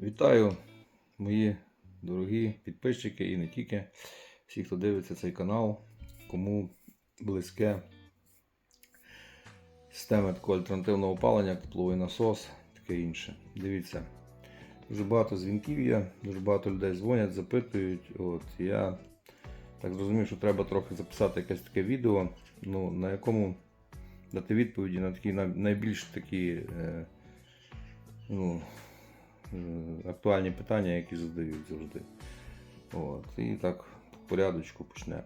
Вітаю, мої дорогі підписчики і не тільки всі, хто дивиться цей канал, кому близьке система такого альтернативного опалення, як тепловий насос, таке інше. Дивіться, дуже багато дзвінків є, дуже багато людей дзвонять, запитують. От, я так зрозумів, що треба трохи записати якесь таке відео, ну, на якому дати відповіді на такі найбільш такі. Е, ну, актуальні питання, які задають завжди. От. І так по порядочку почне.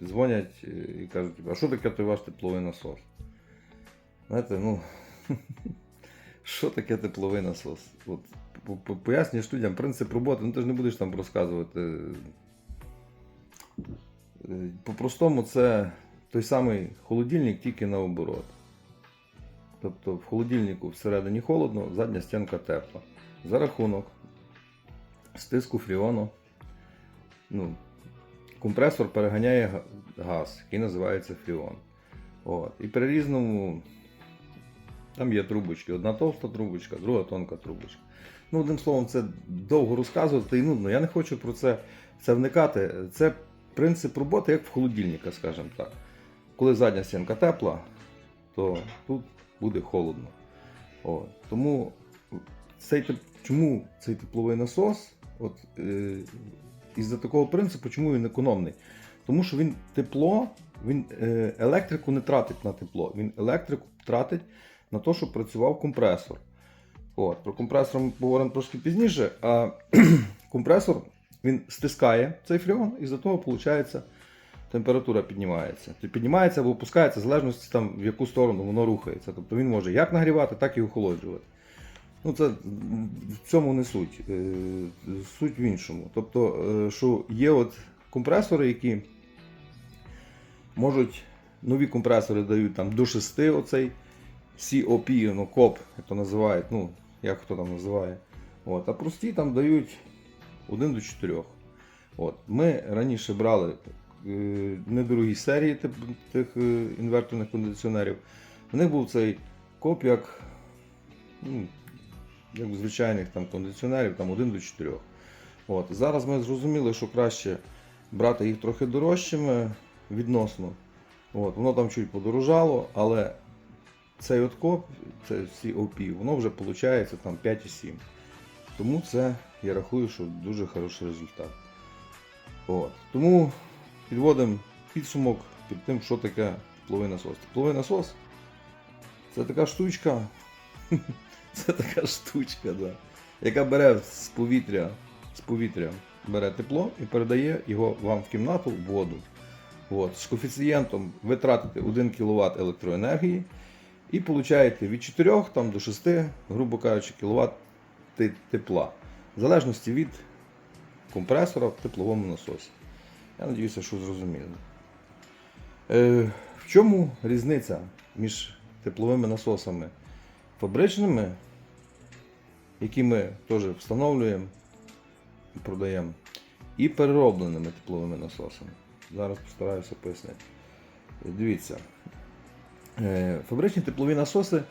Дзвонять е, і кажуть, а що таке той ваш тепловий насос? Знаєте, ну, що таке тепловий насос? От, по- по- пояснюєш людям принцип роботи, ну ти ж не будеш там розказувати. Е, По-простому, це той самий холодильник, тільки наоборот. Тобто в холодильнику всередині холодно, задня стінка тепла. За рахунок стиску фріону ну, компресор переганяє газ, який називається фріон. От. І при різному там є трубочки. Одна товста трубочка, друга тонка трубочка. Ну, одним словом, це довго розказувати і нудно. Я не хочу про це, це вникати. Це принцип роботи, як в холодильника, скажімо так. Коли задня стінка тепла, то тут буде холодно. От. Тому цей, чому цей тепловий насос, от, е, із-за такого принципу, чому він економний? Тому що він тепло, він е, електрику не тратить на тепло, він електрику тратить на те, щоб працював компресор. От, про компресор ми поговоримо трошки пізніше, а компресор він стискає цей фреон, і за того виходить температура піднімається. Тобто піднімається або опускається, в залежності там, в яку сторону воно рухається. Тобто він може як нагрівати, так і охолоджувати. Ну, це в цьому не суть. Е, Суть в іншому. Тобто, е, що є от компресори, які можуть, нові компресори дають там до 6 оцей COP, ну, COP, як то називають, ну, як хто там називає. От, а прості там дають 1 до 4. От. Ми раніше брали е, недорогі серії тих е, інверторних кондиціонерів. В них був цей коп як, ну, як у звичайних там, кондиціонерів, там 1 до 4. От. Зараз ми зрозуміли, що краще брати їх трохи дорожчими відносно. От. Воно там чуть подорожало, але цей от коп, це COP, воно вже виходить там 5,7. Тому це я рахую, що дуже хороший результат. От. Тому підводимо підсумок під тим, що таке тепловий насос. Тепловий насос це така штучка, це така штучка, да, яка бере з повітря, з повітря бере тепло і передає його вам в кімнату в воду. От. З коефіцієнтом ви тратите 1 кВт електроенергії і получаєте від 4 там, до 6, грубо кажучи, кВт тепла. В залежності від компресора в тепловому насосі. Я сподіваюся, що зрозуміло. Е, в чому різниця між тепловими насосами фабричними, які ми теж встановлюємо і продаємо, і переробленими тепловими насосами? Зараз постараюся пояснити. Дивіться, е, фабричні теплові насоси,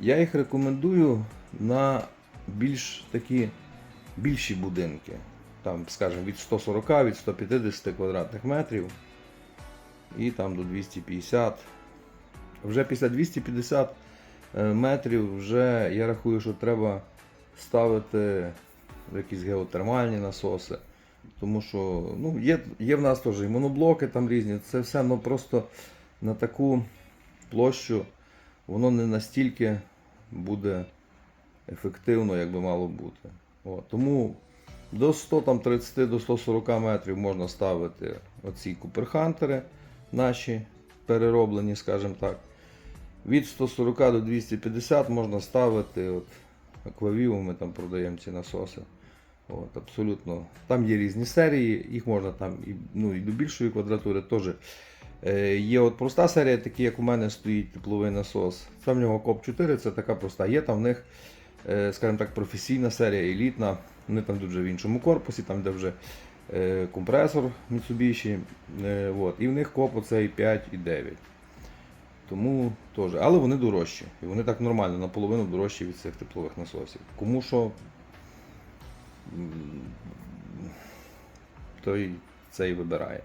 я їх рекомендую на більш такі більші будинки. Там, скажімо, від 140 від 150 квадратних метрів і там до 250. Вже після 250 е, метрів вже я рахую, що треба ставити якісь геотермальні насоси. Тому що ну, є, є в нас теж і моноблоки там різні. Це все ну, просто на таку площу воно не настільки буде ефективно, як би мало бути. От. Тому до 130 до 140 метрів можна ставити оці куперхантери наші перероблені, скажімо так. Від 140 до 250 можна ставити от, аквавіум, ми там продаємо ці насоси. От, абсолютно. Там є різні серії, їх можна там і, ну, і до більшої квадратури теж. Е, є от проста серія, такі як у мене стоїть тепловий насос. Це в нього КОП 4, це така проста. Є там в них, е, скажімо так, професійна серія, елітна. Вони там йдуть вже в іншому корпусі, там де вже е, компресор Mitsubishi. Е, от, і в них КОП оцей 5 і 9. Тому теж. Але вони дорожчі. І вони так нормально, наполовину дорожчі від цих теплових насосів. Кому що той цей вибирає.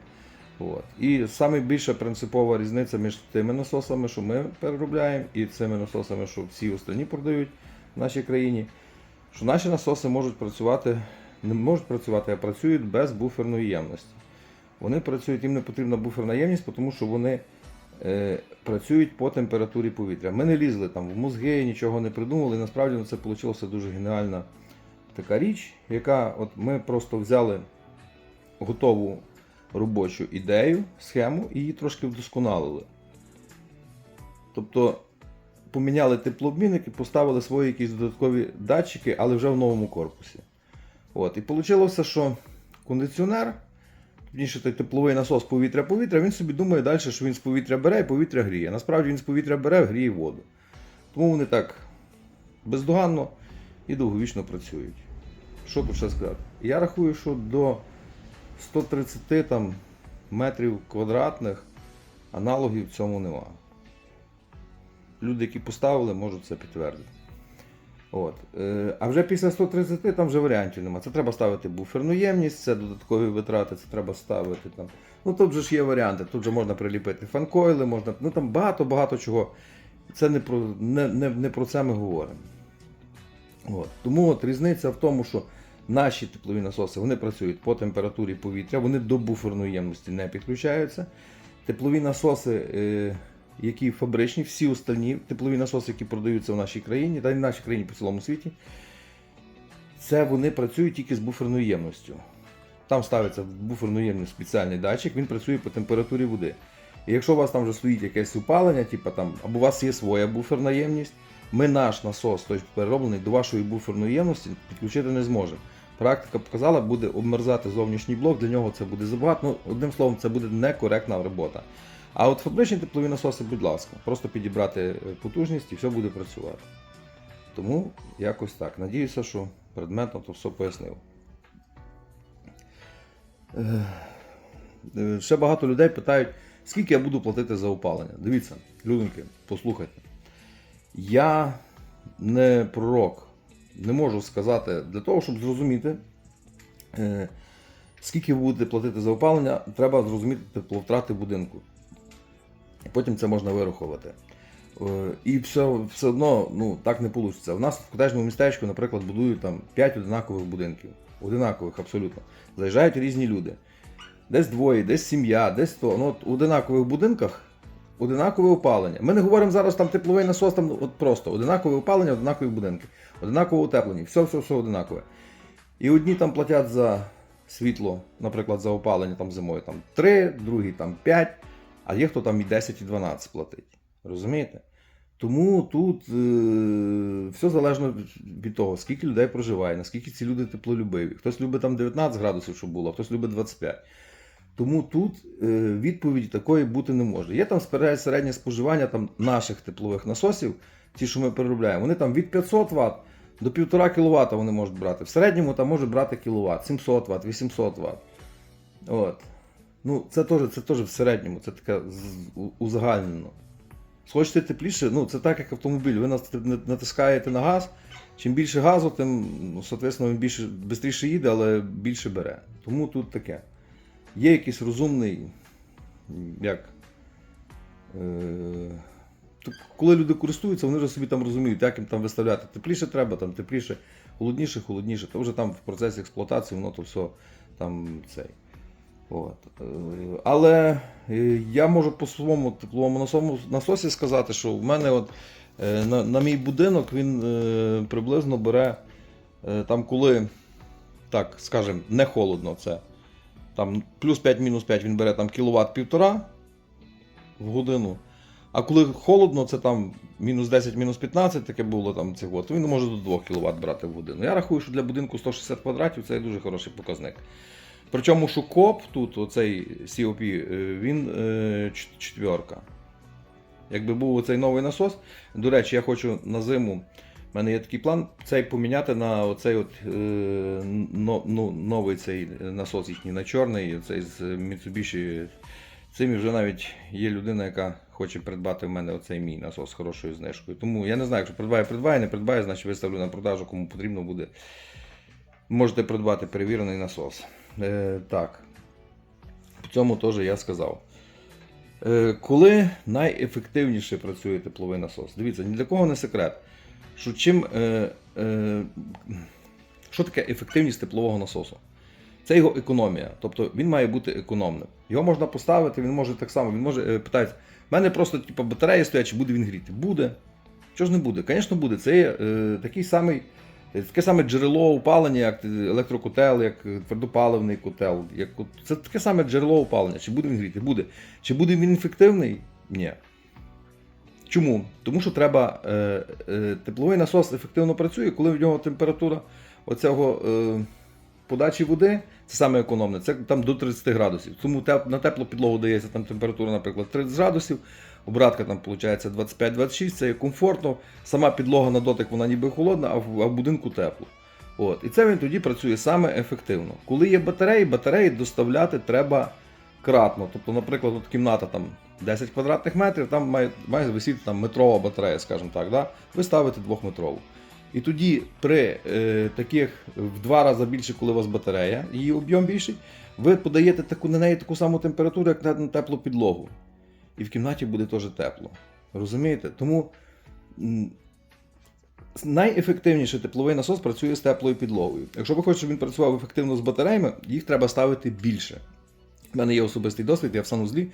От. І саме більша принципова різниця між тими насосами, що ми переробляємо, і цими насосами, що всі остальні продають в нашій країні, що наші насоси можуть працювати, не можуть працювати, а працюють без буферної ємності. Вони працюють, їм не потрібна буферна ємність, тому що вони працюють по температурі повітря. Ми не лізли там в мозги, нічого не придумали. Насправді ну, це вийшла дуже геніальна така річ, яка от ми просто взяли готову робочу ідею, схему і її трошки вдосконалили. Тобто поміняли теплообмінник і поставили свої якісь додаткові датчики, але вже в новому корпусі. От. І вийшло, що кондиціонер, точніше той тепловий насос повітря-повітря, він собі думає далі, що він з повітря бере і повітря гріє. Насправді він з повітря бере, гріє воду. Тому вони так бездоганно і довговічно працюють. Що тут ще сказати? Я рахую, що до 130 там, метрів квадратних аналогів в цьому нема. Люди, які поставили, можуть це підтвердити. От. Е, А вже після 130 там вже варіантів нема. Це треба ставити буферну ємність, це додаткові витрати, це треба ставити там. Ну тут же ж є варіанти. Тут же можна приліпити фанкойли, можна. Ну там багато-багато чого. Це не про, не, не, не про це ми говоримо. От. Тому от різниця в тому, що наші теплові насоси вони працюють по температурі повітря, вони до буферної ємності не підключаються. Теплові насоси, е, які фабричні, всі остальні теплові насоси, які продаються в нашій країні, та й в нашій країні по цілому світі, це вони працюють тільки з буферною ємністю. Там ставиться в буферну ємність спеціальний датчик, він працює по температурі води. І якщо у вас там вже стоїть якесь опалення, типу там, або у вас є своя буферна ємність, ми наш насос, той перероблений до вашої буферної ємності, підключити не зможемо. Практика показала, буде обмерзати зовнішній блок, для нього це буде забагато. Ну, одним словом, це буде некоректна робота. А от фабричні теплові насоси, будь ласка, просто підібрати е, потужність і все буде працювати. Тому якось так. Надіюся, що предметно то все пояснив. Е, е, Ще багато людей питають, скільки я буду платити за опалення. Дивіться, людинки, послухайте. Я не пророк, не можу сказати для того, щоб зрозуміти, скільки ви будете платити за опалення, треба зрозуміти тепловтрати будинку. Потім це можна вирахувати. Е, І все, все одно ну, так не вийде. У нас в котежному містечку, наприклад, будують там 5 одинакових будинків. Одинакових абсолютно. Заїжджають різні люди. Десь двоє, десь сім'я, десь то. Ну, от у одинакових будинках одинакове опалення. Ми не говоримо зараз там тепловий насос, там от просто одинакове опалення, одинакові будинки, одинаково утеплені, все, все, все одинакове. І одні там платять за світло, наприклад, за опалення там зимою там 3, другі там 5, а є хто там і 10, і 12 платить. Розумієте? Тому тут е, все залежно від того, скільки людей проживає, наскільки ці люди теплолюбиві. Хтось любить там 19 градусів, щоб було, а хтось любить 25. Тому тут е, відповіді такої бути не може. Є там середнє споживання там, наших теплових насосів, ті, що ми переробляємо, вони там від 500 Вт до 1,5 кВт вони можуть брати. В середньому там може брати кіловат, 700 Вт, 800 Вт. От. Ну, це теж, це теж в середньому, це таке узагальнено. Схочете тепліше, ну це так, як автомобіль. Ви натискаєте на газ. Чим більше газу, тим, ну, соответственно, він більше швидше їде, але більше бере. Тому тут таке. Є якийсь розумний, як. Е, коли люди користуються, вони вже собі там розуміють, як їм там виставляти. Тепліше треба, там тепліше, холодніше, холодніше. То вже там в процесі експлуатації воно то все там цей. От. Е, Але е, я можу по своєму тепловому насосі сказати, що в мене от, е, на, на мій будинок він приблизно бере там, коли, так, скажем, не холодно, це там плюс 5, мінус 5 він бере там кіловат півтора в годину. А коли холодно, це там мінус 10, мінус 15, таке було там от, то він може до 2 кВт брати в годину. Я рахую, що для будинку 160 квадратів це дуже хороший показник. Причому, що коп тут, оцей COP, е, він е, четверка. Якби був оцей новий насос. До речі, я хочу на зиму. У мене є такий план цей поміняти на оцей от, е, ну, новий цей насос їхній на чорний, цей з Mitsubishi. Цим вже навіть є людина, яка хоче придбати в мене оцей мій насос з хорошою знижкою. Тому я не знаю, якщо придбає, придбає, не придбає, значить виставлю на продажу, кому потрібно буде. можете придбати перевірений насос. Е, так. В цьому теж я сказав. Е, коли найефективніше працює тепловий насос? Дивіться, ні для кого не секрет. Що чим, е, е, що таке ефективність теплового насосу? Це його економія. Тобто він має бути економним. Його можна поставити, він може так само, він може е, питається, в мене просто типу, батарея стоять, чи буде він гріти? Буде. Що ж не буде? Звісно, буде. Це е, такий самий, таке саме джерело опалення, як електрокотел, як е, твердопаливний котел. Як, це таке саме джерело опалення. Чи буде він гріти? Буде. Чи буде він ефективний? Ні. Чому? Тому що треба. Е, е, тепловий насос ефективно працює, коли в нього температура оцього е, подачі води, це саме економне, це там до 30 градусів. Тому теп, на теплу підлогу дається там температура, наприклад, 30 градусів, обратка там виходить 25-26, це є комфортно. Сама підлога на дотик вона ніби холодна, а в, а в будинку тепло. От. І це він тоді працює саме ефективно. Коли є батареї, батареї доставляти треба кратно. Тобто, наприклад, от кімната там 10 квадратних метрів, там має, має висіти там метрова батарея, скажімо так. Да? Ви ставите двохметрову. І тоді при е, таких в два рази більше, коли у вас батарея, її об'єм більший, ви подаєте таку, на неї таку саму температуру, як на теплу підлогу. І в кімнаті буде теж тепло. Розумієте? Тому м, найефективніше тепловий насос працює з теплою підлогою. Якщо ви хочете, щоб він працював ефективно з батареями, їх треба ставити більше. У мене є особистий досвід, я в санузлі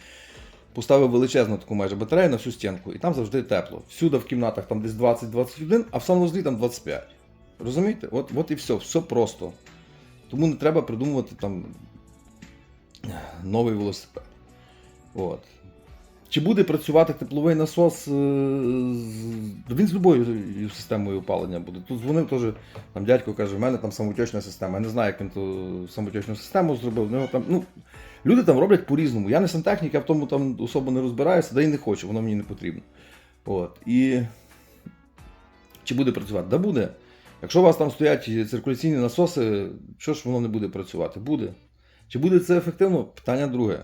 поставив величезну таку майже батарею на всю стінку, і там завжди тепло. Всюди в кімнатах там десь 20-21, а в санузлі там 25. Розумієте? От, от і все, все просто. Тому не треба придумувати там новий велосипед. От. Чи буде працювати тепловий насос? е, Він з любою системою опалення буде. Тут дзвонив теж там дядько каже, в мене там самотечна система. Я не знаю, як він ту самотечну систему зробив. Нього там, ну, люди там роблять по-різному. Я не сантехнік, я в тому там особо не розбираюся, да і не хочу, воно мені не потрібно. От. І чи буде працювати? Да буде. Якщо у вас там стоять циркуляційні насоси, що ж воно не буде працювати? Буде. Чи буде це ефективно? Питання друге.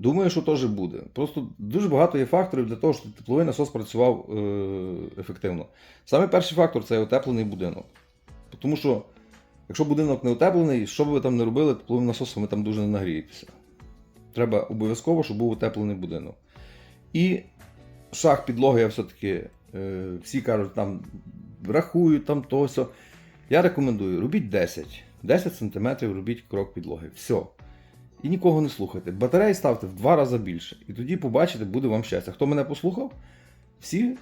Думаю, що теж буде. Просто дуже багато є факторів для того, щоб тепловий насос працював е- ефективно. Саме перший фактор це утеплений будинок. Тому що, якщо будинок не утеплений, що б ви там не робили, тепловим насосом ви там дуже не нагрієтеся. Треба обов'язково, щоб був утеплений будинок. І шах підлоги я все-таки, е, всі кажуть, там рахують там то все. Я рекомендую, робіть 10. 10 см робіть крок підлоги. Все. І нікого не слухайте. Батареї ставте в два рази більше. І тоді побачите, буде вам щастя. Хто мене послухав, всі,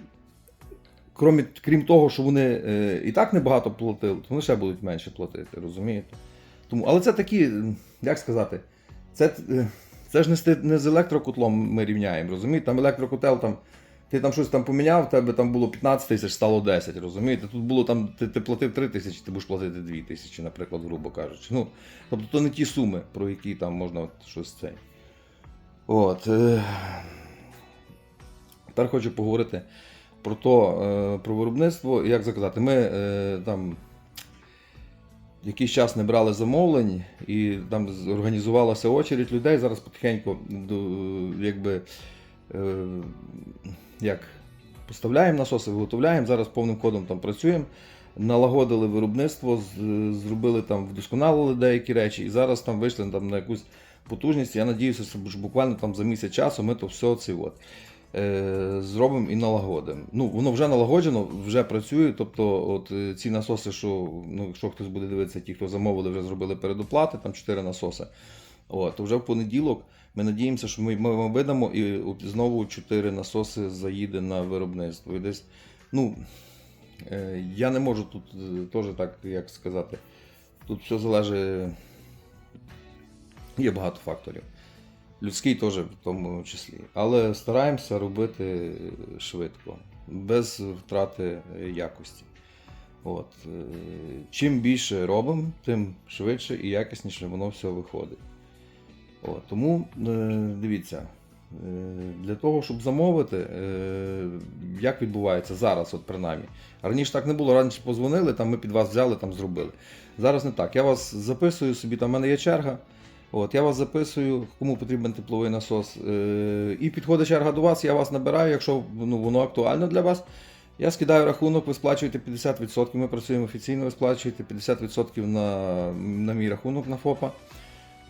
крім, крім того, що вони е, і так небагато платили, то вони ще будуть менше платити, розумієте? Тому, але це такі, як сказати, це, е, це ж не з, електрокотлом ми рівняємо, розумієте? Там електрокотел, там, ти там щось там поміняв, в тебе там було 15 тисяч, стало 10, розумієте? Тут було там, ти, ти платив 3 тисячі, ти будеш платити 2 тисячі, наприклад, грубо кажучи. Ну, тобто то не ті суми, про які там можна от щось цей. От. Е... Тепер хочу поговорити про то, е, про виробництво. Як заказати, ми е, там якийсь час не брали замовлень, і там організувалася очередь людей. Зараз потихеньку якби, як поставляємо насоси, виготовляємо. Зараз повним ходом там працюємо. Налагодили виробництво, зробили там, вдосконалили деякі речі, і зараз там вийшли там, на якусь потужність. Я надіюся, що буквально там за місяць часу ми то все це от, е, зробимо і налагодимо. Ну, воно вже налагоджено, вже працює. Тобто, от е, ці насоси, що ну, якщо хтось буде дивитися, ті, хто замовили, вже зробили передоплати, там 4 насоси. От, то вже в понеділок ми надіємося, що ми, вам видамо і знову 4 насоси заїде на виробництво. І десь, ну, е, я не можу тут е, теж так, як сказати, тут все залежить. Є багато факторів. Людський теж в тому числі. Але стараємося робити швидко, без втрати якості. От. е, Чим більше робимо, тим швидше і якісніше воно все виходить. От. Тому е, дивіться, е, для того, щоб замовити, е, як відбувається зараз, от принаймні. Раніше так не було, раніше позвонили, там ми під вас взяли, там зробили. Зараз не так. Я вас записую собі, там в мене є черга. От, я вас записую, кому потрібен тепловий насос. І підходить черга до вас, я вас набираю, якщо ну, воно актуально для вас. Я скидаю рахунок, ви сплачуєте 50%, ми працюємо офіційно, ви сплачуєте 50% на, на мій рахунок на ФОПа.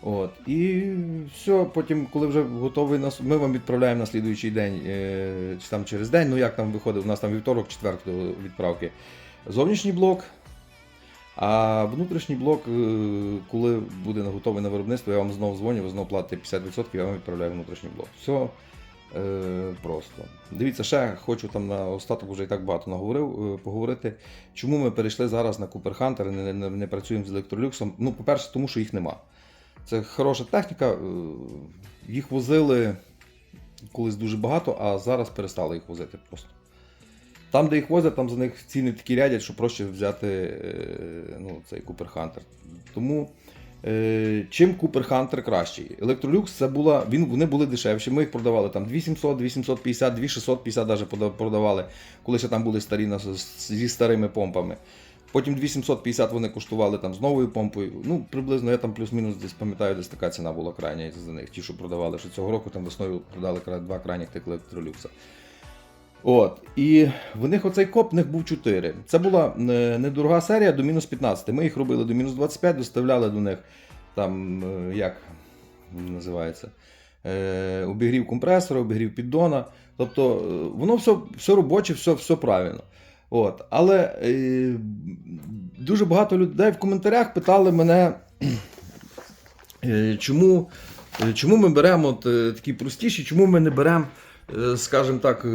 От. І все, потім, коли вже готовий ми вам відправляємо на слідуючий день, е, чи там через день, ну як там виходить, у нас там вівторок, четвер до відправки. Зовнішній блок. А внутрішній блок, е, коли буде готовий на виробництво, я вам знову дзвоню, ви знову платите 50%, я вам відправляю внутрішній блок. Все е, просто. Дивіться, ще хочу там на остаток вже і так багато наговорив, е, поговорити. Чому ми перейшли зараз на Cooper Hunter не, не, не працюємо з електролюксом? Ну, по-перше, тому що їх нема. Це хороша техніка. е, Їх возили колись дуже багато, а зараз перестали їх возити просто. Там, де їх возять, там за них ціни такі рядять, що проще взяти е, ну, цей Cooper Hunter. Тому е, чим Cooper Hunter кращий? Electrolux це була, він, вони були дешевші. Ми їх продавали там 2700, 2750, 2650 даже пода- продавали, коли ще там були старі зі старими помпами. Потім 2750 вони коштували там з новою помпою. Ну, приблизно я там плюс-мінус десь пам'ятаю, десь така ціна була крайня за них. Ті, що продавали, що цього року там весною продали два крайніх тих електролюкса. От. І в них оцей коп в них був 4. Це була е, недорога серія до мінус 15. Ми їх робили до мінус 25, доставляли до них там, е, як називається, е, обігрів компресора, обігрів піддона. Тобто воно все, все робоче, все, все правильно. От. Але е, дуже багато людей в коментарях питали мене, е, чому, е, чому ми беремо от, е, такі простіші, чому ми не беремо, е, скажімо так,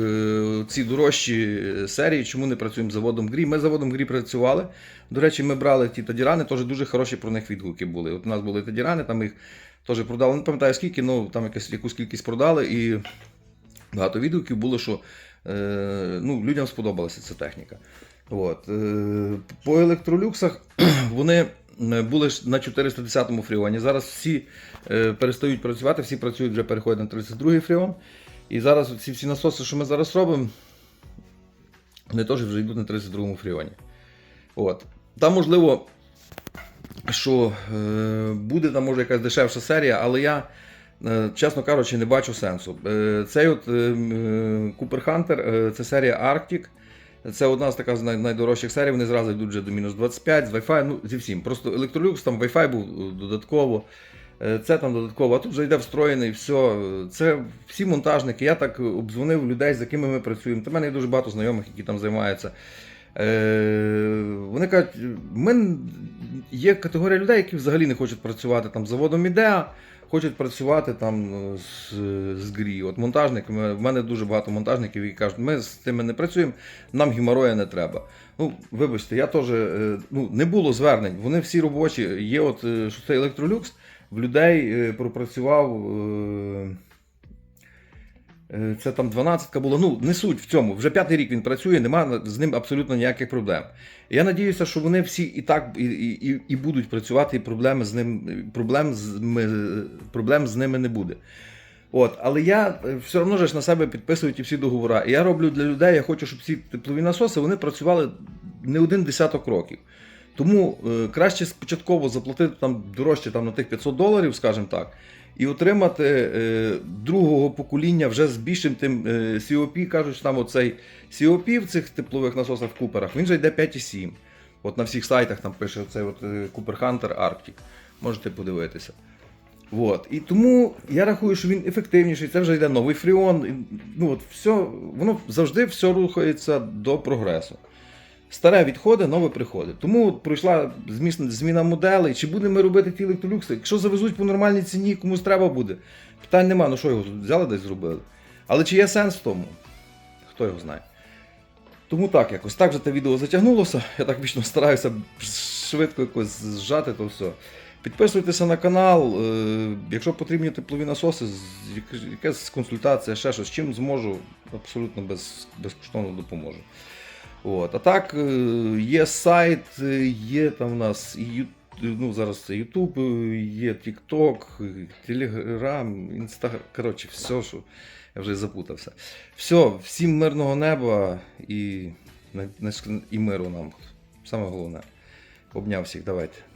ці дорожчі серії, чому не працюємо з заводом Грі. Ми з заводом Грі працювали. До речі, ми брали ті тадірани, теж дуже хороші про них відгуки були. От у нас були тадірани, там їх теж продали. Не пам'ятаю скільки, ну там якась, якусь кількість продали. І багато відгуків було, що ну, людям сподобалася ця техніка. От. Е, по електролюксах вони е, були ж на 410-му фріоні. Зараз всі е, перестають працювати, всі працюють, вже переходять на 32-й фріон. І зараз ці всі насоси, що ми зараз робимо, вони теж вже йдуть на 32-му фріоні. От. Там, можливо, що е, буде там може якась дешевша серія, але я, е, чесно кажучи, не бачу сенсу. Е, цей от е, е, Cooper Hunter, е, це серія Arctic. Це одна з така з найдорожчих серій, вони зразу йдуть вже до мінус 25 з Wi-Fi, ну зі всім. Просто Electrolux, там Wi-Fi був е, додатково. Е, Це там додатково, а тут вже йде встроєний, все. Це всі монтажники. Я так обдзвонив людей, з якими ми працюємо. Та в мене є дуже багато знайомих, які там займаються. Е, вони кажуть, ми, є категорія людей, які взагалі не хочуть працювати там заводом ідеа, хочуть працювати там е, з, з ГРІ. От монтажник, в мене дуже багато монтажників, які кажуть, ми з тими не працюємо, нам геморроя не треба. Ну, вибачте, я теж е, ну, не було звернень. Вони всі робочі. Є от е, що це електролюкс, в людей пропрацював. Е, Це там 12-ка було. Ну, не суть в цьому. Вже п'ятий рік він працює, нема з ним абсолютно ніяких проблем. Я надіюся, що вони всі і так і, і, і- будуть працювати, і проблеми з ним, проблем з, ми, проблем з ними не буде. От, але я е, все одно ж на себе підписую ті всі договори. І я роблю для людей, я хочу, щоб ці теплові насоси вони працювали не один десяток років. Тому е, краще спочатково заплатити там дорожче там, на тих 500 доларів, скажімо так, і отримати е, другого покоління вже з більшим тим е, COP, кажуть, там оцей COP в цих теплових насосах в куперах, він же йде 5,7. От на всіх сайтах там пише оцей от, Cooper Hunter Arctic. Можете подивитися. От. І тому я рахую, що він ефективніший, це вже йде новий фріон. Ну, от все, воно завжди все рухається до прогресу. Старе відходить, нове приходить. Тому пройшла зміна моделей. Чи будемо ми робити ті електролюкси? Якщо завезуть по нормальній ціні, комусь треба буде. Питань нема, ну що його взяли десь зробили. Але чи є сенс в тому? Хто його знає. Тому так, якось так вже те відео затягнулося. Я так вічно стараюся швидко якось зжати то все. Підписуйтеся на канал. е, Якщо потрібні теплові насоси, якась консультація, ще щось, чим зможу, абсолютно без, безкоштовно допоможу. От. А так, е, є сайт, е, є там у нас ну, зараз це YouTube, е, є TikTok, Телеграм, Instagram. Коротше, все, що я вже запутався. Все, всім мирного неба і, і миру нам. Саме головне. Обняв всіх, давайте.